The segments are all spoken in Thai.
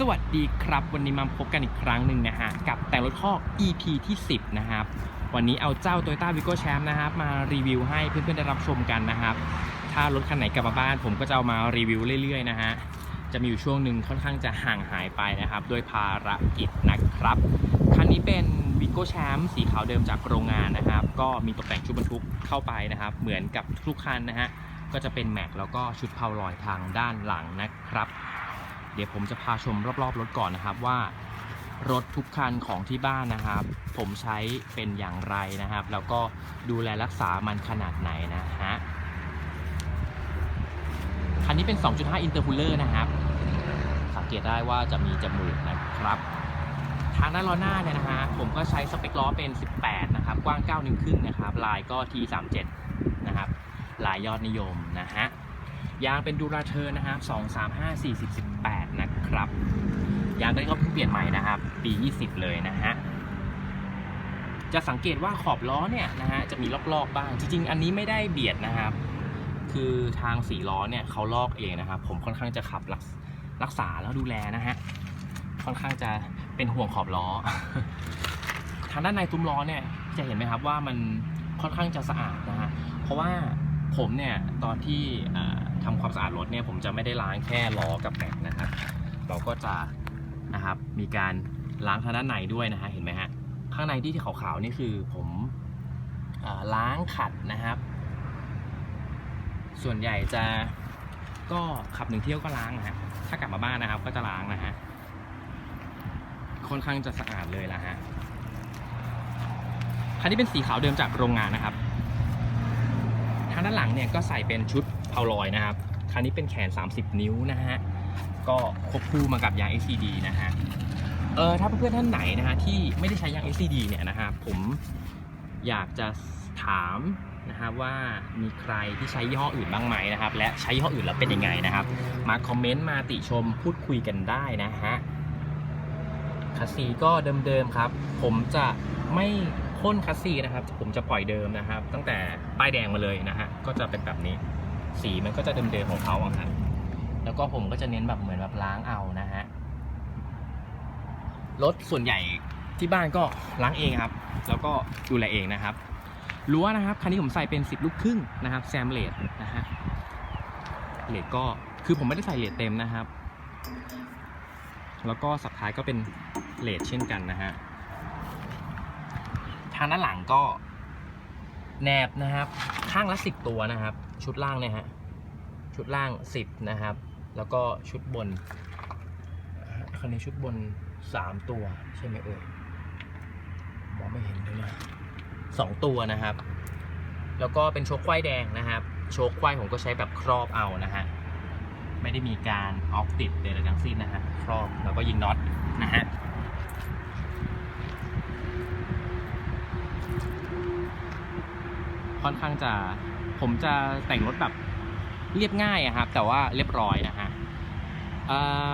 สวัสดีครับ วันนี้มาพบกันอีกครั้งหนึ่งนะฮะ กับแต่รถคอก EP ที่ 10 นะครับ วันนี้เอาเจ้า Toyota Vigo Champ นะครับ มารีวิวให้เพื่อนๆ ได้รับชมกันนะครับ ถ้ารถคันไหนกลับมาบ้าน ผมก็จะเอามารีวิวเรื่อยๆ นะฮะ จะมีอยู่ช่วงหนึ่งค่อนข้างจะห่างหายไปนะครับ ด้วยภารกิจนะครับ คันนี้เป็น Vigo Champ สีขาวเดิมจากโรงงานนะครับ ก็มีตกแต่งชุดบรรทุกเข้าไปนะครับ เหมือนกับทุกคันนะฮะ ก็จะเป็นแม็กแล้วก็ชุดเพาลอยทางด้านหลังนะครับ เดี๋ยวผมจะพาชมรอบๆรถก่อนนะครับว่ารถทุกคันของที่บ้านนะครับ ผมใช้เป็นอย่างไรนะครับ แล้วก็ดูแลรักษามันขนาดไหนนะฮะคันนี้เป็น 2.5 Intercooler นะครับ สังเกตได้ว่าจะมีจมูกนะครับ ทางด้านล้อหน้าเนี่ยนะฮะผมก็ใช้สเปคล้อเป็น 18 นะครับ กว้าง 9 นิ้วครึ่งนะครับ ลายก็ T37 นะครับ ลายยอดนิยมนะฮะ ยางเป็นดูราเทอร์นะครับ235 40 18นะครับ ยางตัวนี้ก็เพิ่งเปลี่ยนใหม่นะครับ ปี20เลยนะฮะ จะสังเกตว่าขอบล้อเนี่ยนะฮะจะมีลอกๆบ้าง จริง ๆ อันนี้ไม่ได้เบียดนะครับ คือทางสีล้อเนี่ยเขาลอกเองนะครับ ผมค่อนข้างจะขับรักรักษาแล้วดูแลนะฮะ ค่อนข้างจะเป็นห่วงขอบล้อ ทางด้านในซุ้มล้อเนี่ยจะเห็นไหมครับว่ามันค่อนข้างจะสะอาดนะฮะ เพราะว่าผมเนี่ยตอนที่ อ่าทำความสะอาดรถเนี่ยผมจะไม่ได้ล้างแค่ล้อกับแม็กนะครับ เราก็จะนะครับมีการล้างทางด้านในด้วยนะฮะเห็นไหมฮะข้างในที่ขาวๆนี่คือผมอล้างขัดนะครับ ส่วนใหญ่จะก็ขับหนึ่งเที่ยวก็ล้างนะฮะถ้ากลับมาบ้านนะครับก็จะล้างนะฮะค่อนข้างจะสะอาดเลยละฮะคันนี้เป็นสีขาวเดิมจากโรงงานนะครับ งด้านหลังเนี่ยก็ใส่เป็นชุดเพาลอยนะครับ คันนี้เป็นแขน 30 นิ้วนะฮะ ก็ควบคู่มากับยาง XCD นะฮะ เออถ้าเพื่อนๆท่านไหนนะฮะที่ไม่ได้ใช้ยาง XCD เนี่ยนะฮะผมอยากจะถามนะครับว่ามีใครที่ใช้ยี่ห้ออื่นบ้างไหมนะครับ และใช้ยี่ห้ออื่นแล้วเป็นยังไงนะครับ มาคอมเมนต์มาติชมพูดคุยกันได้นะฮะคัสซีก็เดิมๆครับ ผมจะไม่ พ่นคัสซีนะครับ ผมจะปล่อยเดิมนะครับ ตั้งแต่ป้ายแดงมาเลยนะฮะก็จะเป็นแบบนี้ สีมันก็จะเดิมๆของเขาอะครับแล้วก็ผมก็จะเน้นแบบเหมือนแบบล้างเอานะฮะรถส่วนใหญ่ที่บ้านก็ล้างเองครับ แล้วก็ดูแลเองนะครับรั้วนะครับคันนี้ผมใส่เป็น 10 ลูกครึ่งนะครับแซมเลดนะฮะเลดก็คือผมไม่ได้ใส่เลดเต็มนะครับ แล้วก็สับท้ายก็เป็นเลดเช่นกันนะฮะ ทางด้านหลังก็แนบนะครับ ข้างละ10ตัวนะครับ ชุดล่างเนี่ยฮะชุดล่าง10นะครับ แล้วก็ชุดบนคันนี้ชุดบน3ตัวใช่ไหมเอ่ยมองไม่เห็นเลยนะสองตัวนะครับ แล้วก็เป็นโชคควายแดงนะครับ โชคควายผมก็ใช้แบบครอบเอานะฮะไม่ได้มีการออกติดใดๆทั้งสิ้นนะฮะครอบแล้วก็ยิงน็อตนะฮะ ค่อนข้างจะ ผมจะแต่งรถแบบเรียบง่ายอะครับแต่ว่าเรียบร้อยนะฮะ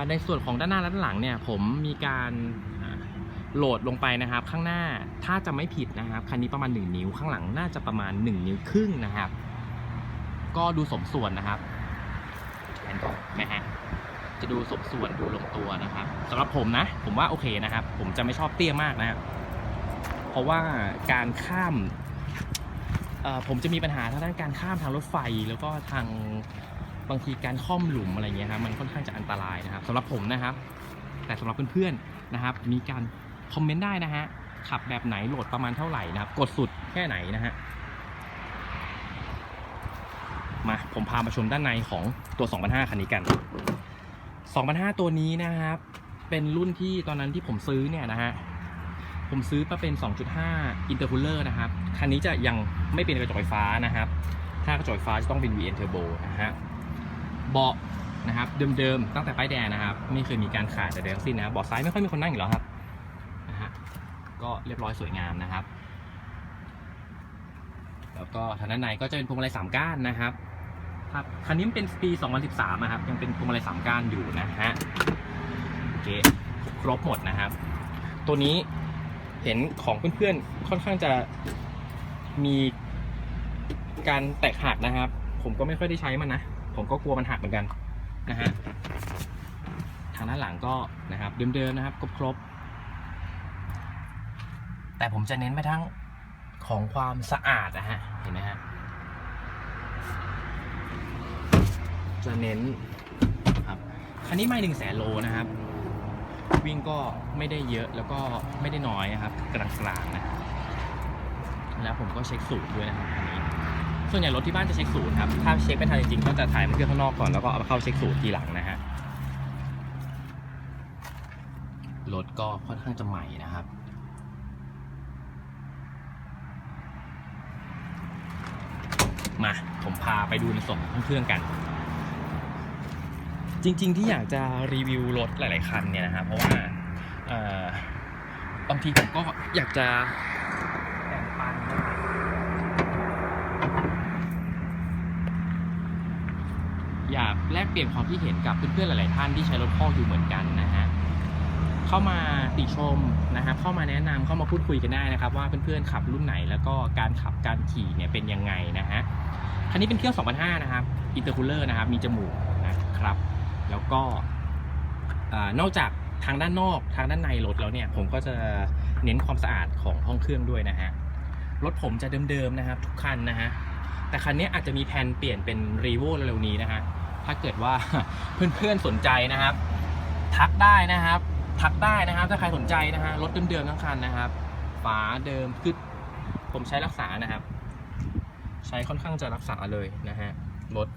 ในส่วนของด้านหน้าและด้านหลังเนี่ย ผมมีการโหลดลงไปนะครับ ข้างหน้าถ้าจะไม่ผิดนะครับคันนี้ประมาณ 1 นิ้วข้างหลังน่าจะประมาณ 1 นิ้วครึ่งนะครับ ก็ดูสมส่วนนะครับเห็นไหมฮะจะดูสมส่วนดูลงตัวนะครับสำหรับผมนะ ผมว่าโอเคนะครับ ผมจะไม่ชอบเตี้ยมากนะครับเพราะว่าการข้าม ผมจะมีปัญหาทางด้านการข้ามทางรถไฟ แล้วก็ทางบางทีการค่อมหลุมอะไรเงี้ยครับมันค่อนข้างจะอันตรายนะครับสำหรับผมนะครับ แต่สำหรับเพื่อนๆนะครับ มีการคอมเมนต์ได้นะฮะขับแบบไหนโหลดประมาณเท่าไหร่นะครับ กดสุดแค่ไหนนะฮะมาผมพามาชมด้านในของตัว 2005 คันนี้กัน 2005 ตัวนี้นะครับ เป็นรุ่นที่ตอนนั้นที่ผมซื้อเนี่ยนะฮะ ผมซื้อมาเป็น 2.5 Intercooler นะครับ คันนี้จะยังไม่เป็นกระจกไฟฟ้านะครับ ถ้ากระจกไฟฟ้าจะต้องเป็น VN Turbo นะฮะ เบาะนะครับเดิมๆตั้งแต่ป้ายแดงนะครับ ไม่เคยมีการขาดแต่ใดงสิ้นนะเบาะซ้ายไม่ค่อยมีคนนั่งอยู่แล้วครับนะฮะก็เรียบร้อยสวยงามนะครับ แล้วก็ทางด้านในก็จะเป็นพวงมาลัยสามก้านนะครับครับคันนี้มันเป็นปี 2013 นะครับ ยังเป็นพวงมาลัยสามก้านอยู่นะฮะโอเคครบหมดนะครับ ตัวนี้ เห็นของเพื่อนๆค่อนข้างจะมีการแตกหักนะครับ ผมก็ไม่ค่อยได้ใช้มันนะ ผมก็กลัวมันหักเหมือนกันนะฮะทางด้านหลังก็นะครับเดิมๆนะครับครบๆแต่ผมจะเน้นไปทั้งของความสะอาดนะฮะเห็นไหมฮะจะเน้นครับคันนี้ไม่หนึ่งแสนโลนะครับ วิ่งก็ไม่ได้เยอะแล้วก็ไม่ได้น้อยนะครับกลางๆนะแล้วผมก็เช็คสูตรด้วยนะครับคันนี้ส่วนใหญ่รถที่บ้านจะเช็คสูตรครับถ้าเช็คไม่ทันจริงๆก็จะถ่ายมันเครื่องข้างนอกก่อนแล้วก็เอามาเข้าเช็คสูตรทีหลังนะฮะรถก็ค่อนข้างจะใหม่นะครับมาผมพาไปดูในส่วนของเครื่องกัน จริง ๆ ที่อยากจะรีวิวรถหลาย ๆ คันเนี่ยนะครับเพราะว่าบางทีผมก็อยากจะแบ่งปันอยากแลกเปลี่ยนความคิดเห็นกับเพื่อน ๆ หลาย ๆ ท่านที่ใช้รถพ่ออยู่เหมือนกันนะฮะเข้ามาติชมนะครับ เข้ามาแนะนำเข้ามาพูดคุยกันได้นะครับ ว่าเพื่อนๆขับรุ่นไหนแล้วก็การขับการขี่เนี่ยเป็นยังไงนะฮะคันนี้เป็นเครื่อง 2005 นะครับอินเตอร์คูลเลอร์นะครับ มีจมูกนะครับ แล้วก็นอกจากทางด้านนอกทางด้านในรถแล้วเนี่ยผมก็จะเน้นความสะอาดของห้องเครื่องด้วยนะฮะรถผมจะเดิมๆนะครับทุกคันนะฮะแต่คันนี้อาจจะมีแผนเปลี่ยนเป็นรีโวเร็วนี้นะฮะถ้าเกิดว่าเพื่อนๆสนใจนะครับ ทักได้นะครับ ทักได้นะครับ ถ้าใครสนใจนะฮะรถเดิมๆทั้งคันนะครับ ฝาเดิมคือผมใช้รักษานะครับ ใช้ค่อนข้างจะรักษาเลยนะฮะรถ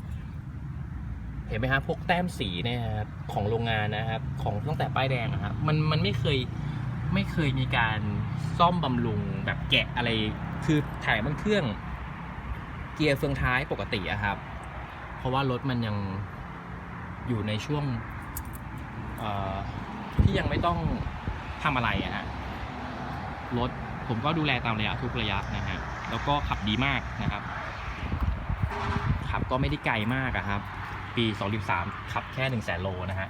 เห็นไหมครับพวกแต้มสีเนี่ยครับของโรงงานนะครับ ของตั้งแต่ป้ายแดงนะครับมันมันไม่เคยไม่เคยมีการซ่อมบำรุงแบบแกะอะไร คือถ่ายมันเครื่อง เกียร์เฟืองท้ายปกติอะครับ เพราะว่ารถมันยังอยู่ในช่วงที่ยังไม่ต้องทำอะไรอะฮะรถผมก็ดูแลตามระยะทุกระยะนะฮะแล้วก็ขับดีมากนะครับ ขับก็ไม่ได้ไกลมากอะครับ ปี 2013 ขับแค่ 1 0 0 0 0แสนโลนะฮะ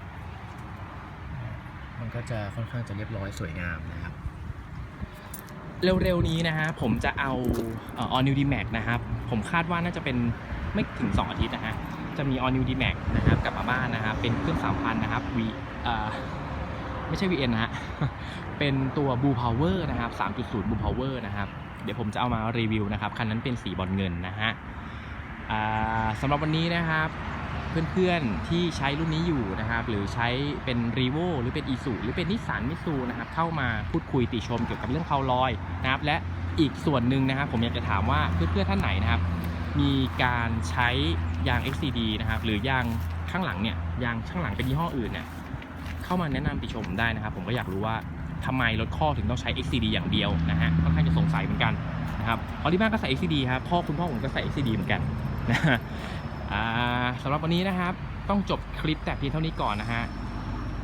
มันก็จะค่อนข้างจะเรียบร้อยสวยงามนะครับ เร็วๆนี้นะฮะ ผมจะเอาเออ All New D-Max นะครับ ผมคาดว่าน่าจะเป็นไม่ถึง 2 อาทิตย์นะฮะ จะมี All New D-Max นะครับกลับมาบ้านนะครับ เป็นเครื่อง3,000 นะครับ V เอ่อไม่ใช่ VN นะฮะ เป็นตัว Blue Power นะครับ 3.0 Blue Power นะครับ เดี๋ยวผมจะเอามารีวิวนะครับ คันนั้นเป็นสีบอลเงินนะฮะอ่าสำหรับวันนี้นะครับ เพื่อนๆที่ใช้รุ่นนี้อยู่นะครับ หรือใช้เป็น r ีโวหรือเป็น e ี u หรือเป็นนิสสันมิซูนะครับ เข้ามาพูดคุยติชมเกี่ยวกับเรื่องเพาลอยนะครับ และอีกส่วนหนึ่งนะครับ ผมอยากจะถามว่าเพื่อนๆท่านไหนนะครับ มีการใช้ยาง XCD นะครับ หรือยางข้างหลังเนี่ยยางข้างหลังเป็นยี่ห้ออื่นเนี่ยเข้ามาแนะนำติชมได้นะครับ ผมก็อยากรู้ว่าทำไมรถข้อถึงต้องใช้ XCD อย่างเดียวนะฮะค่อนข้างจะสงสัยเหมือนกันนะครับเพอที่บ้านก็ใส่ XCD ครับพ่อคุณพ่อผมก็ใส่ XCD เหมือนกันนะฮะ สำหรับวันนี้นะครับ ต้องจบคลิปแต่เพียงเท่านี้ก่อนนะฮะ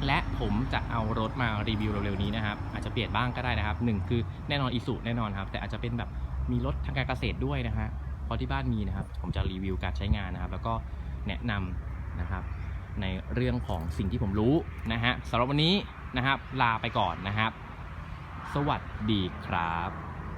และผมจะเอารถมารีวิวเร็วๆนี้นะครับ อาจจะเปลี่ยนบ้างก็ได้นะครับหนึ่งคือแน่นอนอีสุแน่นอนครับ แต่อาจจะเป็นแบบมีรถทางการเกษตรด้วยนะฮะเพราะที่บ้านมีนะครับ ผมจะรีวิวการใช้งานนะครับ แล้วก็แนะนำนะครับในเรื่องของสิ่งที่ผมรู้นะฮะสำหรับวันนี้นะครับ ลาไปก่อนนะครับ สวัสดีครับ